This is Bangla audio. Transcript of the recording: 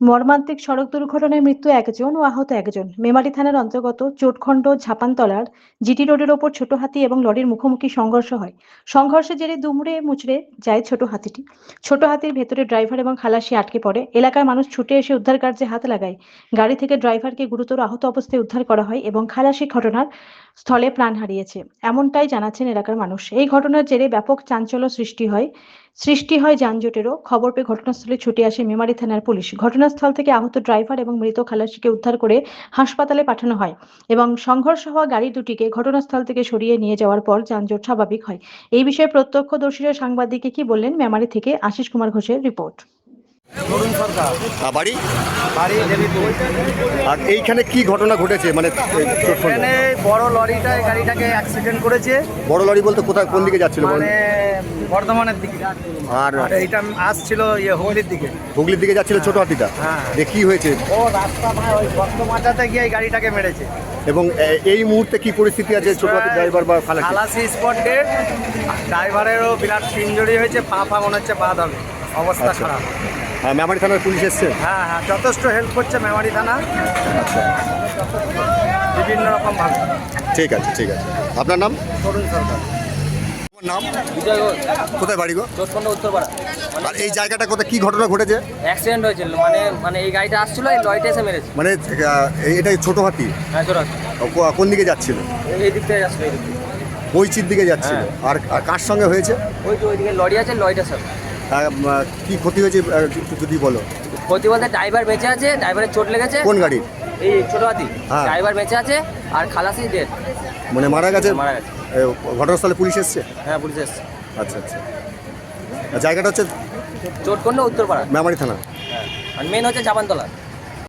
মর্মান্তিক সড়ক দুর্ঘটনায় মৃত্যু একজন ও আহত একজন। মেমারি থানার অন্তর্গত চোটখণ্ড ঝাপানতলার জিটি রোডের ওপর ছোট হাতি এবং লরির মুখোমুখি সংঘর্ষ হয়। সংঘর্ষের জেরে দুমড়ে মুচড়ে যায় ছোট হাতিটি। ছোট হাতির ভেতরে ড্রাইভার এবং খালাসি আটকে পড়ে। এলাকার মানুষ ছুটে এসে উদ্ধার কার্যে হাত লাগায়। গাড়ি থেকে ড্রাইভারকে গুরুতর আহত অবস্থায় উদ্ধার করা হয় এবং খালাসি ঘটনার স্থলে প্রাণ হারিয়েছে। এমনটাই জানাচ্ছেন এলাকার মানুষ। এই ঘটনার জেরে ব্যাপক চাঞ্চল্য সৃষ্টি হয় সৃষ্টি হয় যানজটেরও। খবর পেয়ে ঘটনাস্থলে ছুটে আসে মেমারি থানার পুলিশ। ঘটনাস্থল থেকে আহত ড্রাইভার এবং মৃত খালাসিকে উদ্ধার করে হাসপাতালে পাঠানো হয় এবং সংঘর্ষ হওয়া গাড়ি দুটিকে ঘটনাস্থল থেকে সরিয়ে নিয়ে যাওয়ার পর যানজট স্বাভাবিক হয়। এই বিষয়ে প্রত্যক্ষদর্শীরা সাংবাদিককে কি বললেন, মেমারি থেকে আশিস কুমার ঘোষের রিপোর্ট। বাড়ি? আর এইখানে কি ঘটনা ঘটেছে? মানে এখানে বড় লরিটা এই গাড়িটাকে অ্যাক্সিডেন্ট করেছে। বড় লরি বলতে কোথায় কোন দিকে যাচ্ছিল মানে বর্ধমানের দিকে। আর এইটা আসছিল ইয়ে হুগলির দিকে। হুগলির দিকে যাচ্ছিল ছোট হাতিটা? হ্যাঁ। যে কি হয়েছে? ও রাস্তা মানে ওই গর্ত মাচাতে গিয়ে এই গাড়িটাকে মেরেছে। এবং এই মুহূর্তে কি পরিস্থিতি আছে ছোট হাতির ড্রাইভার বা খালাসি স্পট ডেট ড্রাইভারেরও বিরাট ইঞ্জুরি হয়েছে পা পা মনে হচ্ছে পা ধরে অবস্থা আচ্ছা। খারাপ। মেমারি থানার পুলিশ এসছে? হ্যাঁ হ্যাঁ যথেষ্ট হেল্প করছে মেমারি থানা। আচ্ছা। বিভিন্ন রকম ভাবে। ঠিক আছে ঠিক আছে। আপনার নাম? তরুণ সরকার। নাম? কোথায় বাড়ি গো? উত্তরপাড়া। আর এই জায়গাটা কোথায় কি ঘটনা ঘটেছে? অ্যাক্সিডেন্ট হয়েছিল মানে মানে এই গাড়িটা আসছিল এই লরিটা এসে মেরেছে। মানে আহ, এই- এটাই ছোট হাতি? হ্যাঁ কোন দিকে যাচ্ছিল? এই দিক থেকে আসছিল এই দিক বইচির দিকে যাচ্ছিল। হ্যাঁ। আর আর কার সঙ্গে হয়েছে? ওই যে ওইদিকে লরি আছে আহ, কি ক্ষতি হয়েছে যদি বলো। ক্ষতি বলতে ড্রাইভার বেঁচে আছে ড্রাইভারের চোট লেগেছে। কোন গাড়ির? এই ছোট হাতি হ্যাঁ। ড্রাইভার বেঁচে আছে আর খালাসি ডেট মানে মারা গেছে? মারা গেছে। ঘটনাস্থলে পুলিশ এসছে? হ্যাঁ পুলিশ এসছে। আচ্ছা আচ্ছা। জায়গাটা হচ্ছে চোট চোটখণ্ড উত্তরপাড়া। মেমারি থানা। হ্যাঁ। আর মেন হচ্ছে জাপানতলা